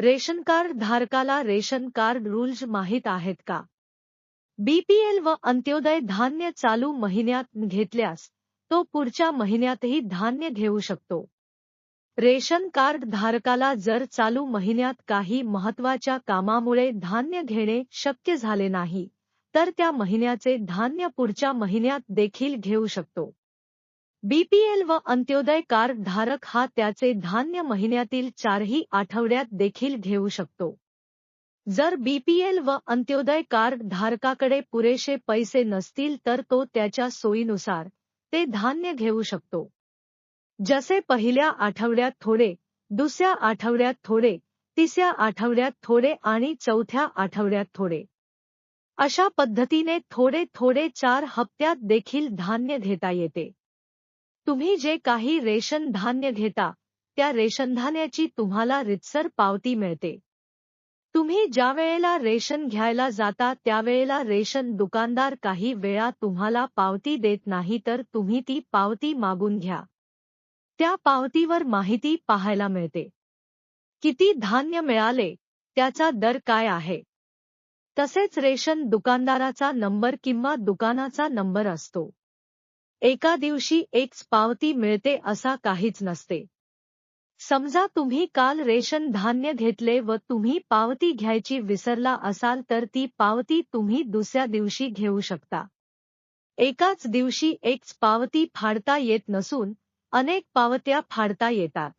Ration card धारकाला ration card rules माहीत आहेत का? बीपीएल व अंत्योदय धान्य चालू महिन्यात घेतल्यास तो पुढच्या महिन्यातही धान्य घेऊ शकतो. रेशन कार्ड धारकाला जर चालू महिन्यात काही महत्त्वाच्या कामामुळे धान्य घेणे शक्य झाले नाही तर त्या महिन्याचे धान्य पुढच्या महिन्यात देखील घेऊ शकतो. बीपीएल व अंत्योदय कार्ड धारक हा त्याचे धान्य महिन्यातील चारही आठवड्यात देखील घेऊ शकतो. जर बीपीएल व अंत्योदय कार्ड धारकाकडे पुरेसे पैसे नसतील तर तो त्याच्या सोयीनुसार ते धान्य घेऊ शकतो. जसे पहिल्या आठवड्यात थोडे दुसऱ्या आठवड्यात थोडे तिसऱ्या आठवड्यात थोडे आणि चौथ्या आठवड्यात थोडे. अशा पद्धतीने थोडे थोडे चार हप्त्यात देखील धान्य घेता येते. तुम्ही जे काही रेशन धान्य घेता त्या रेशनधान्याची तुम्हाला रितसर पावती मिळते. तुम्ही ज्या वेळेला रेशन घ्यायला जाता त्यावेळेला रेशन दुकानदार काही वेळा तुम्हाला पावती देत नाही तर तुम्ही ती पावती मागून घ्या. त्या पावतीवर माहिती पाहायला मिळते. किती धान्य मिळाले त्याचा दर काय आहे? तसेच रेशन दुकानदाराचा नंबर किंवा दुकानाचा नंबर असतो. एका दिवशी एकच पावती मिळते असा काहीच नसते. समजा तुम्ही काल रेशन धान्य घेतले व तुम्ही पावती घ्यायची विसरला असाल तर ती पावती तुम्ही दुसऱ्या दिवशी घेऊ शकता. एकाच दिवशी एकच पावती फाडता येत नसून अनेक पावत्या फाडता येतात.